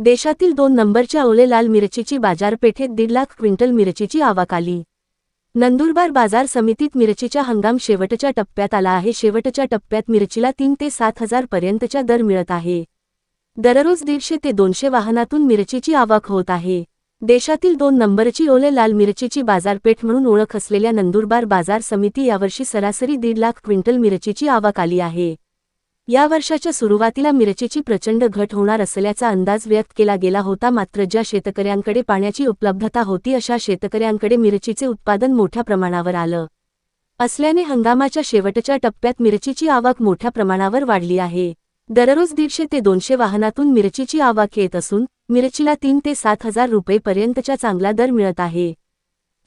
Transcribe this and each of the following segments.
देशातील दोन नंबरच्या ओले लाल मिरचीची बाजारपेठेत दीड लाख क्विंटल मिरचीची आवक आली. नंदुरबार बाजार समितीत मिरचीच्या हंगाम शेवटच्या टप्प्यात आला आहे. शेवटच्या टप्प्यात मिरचीला तीन ते सात हजार पर्यंतच्या दर मिळत आहे. दररोज दीडशे ते दोनशे वाहनातून मिरचीची आवक होत आहे. देशातील दोन नंबरची ओले लाल मिरचीची बाजारपेठ म्हणून ओळख असलेल्या नंदुरबार बाजार समिती यावर्षी सरासरी दीड लाख क्विंटल मिरचीची आवक आली आहे. या वर्षाच्या सुरुवातीला मिरचीची प्रचंड घट होणार असल्याचा अंदाज व्यक्त केला गेला होता. मात्र ज्या शेतकऱ्यांकडे पाण्याची उपलब्धता होती अशा शेतकऱ्यांकडे मिरचीचे उत्पादन मोठ्या प्रमाणावर आलं असल्याने हंगामाच्या शेवटच्या टप्प्यात मिरचीची आवक मोठ्या प्रमाणावर वाढली आहे. दररोज दीडशे ते दोनशे वाहनातून मिरचीची आवक येत असून मिरचीला तीन ते सात हजार रुपयेपर्यंतचा चांगला दर मिळत आहे.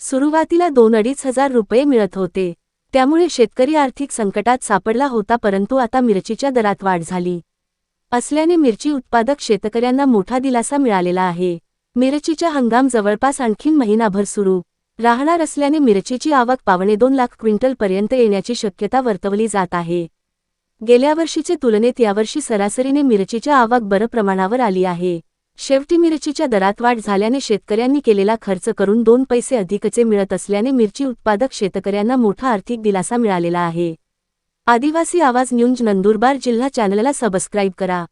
सुरुवातीला दोन अडीच हजार रुपये मिळत होते. त्यामुळे शेतकरी आर्थिक संकटात सापडला होता परंतु आता मिरचीच्या दरात वाढ झाली. असल्याने मिरची उत्पादक शेतकऱ्यांना मोठा दिलासा मिळालेला आहे. मिरचीच्या हंगाम जवळपास आणखीन महिनाभर सुरू. राहणार असल्याने मिरचीची आवक पावणे दोन लाख क्विंटलपर्यंत येण्याची शक्यता वर्तवली जात आहे. गेल्या वर्षीचे तुलनेत यावर्षी सरासरीने मिरचीच्या आवक बरं प्रमाणावर आली आहे. शेवटी मिरचीच्या दरात वाढ झाल्याने शेतकऱ्यांनी केलेला खर्च करून दोन पैसे अधिकचे मिळत असल्याने मिरची उत्पादक शेतकऱ्यांना मोठा आर्थिक दिलासा मिळालेला आहे. आदिवासी आवाज न्यूज नंदुरबार जिल्हा चॅनलला सबस्क्राईब करा.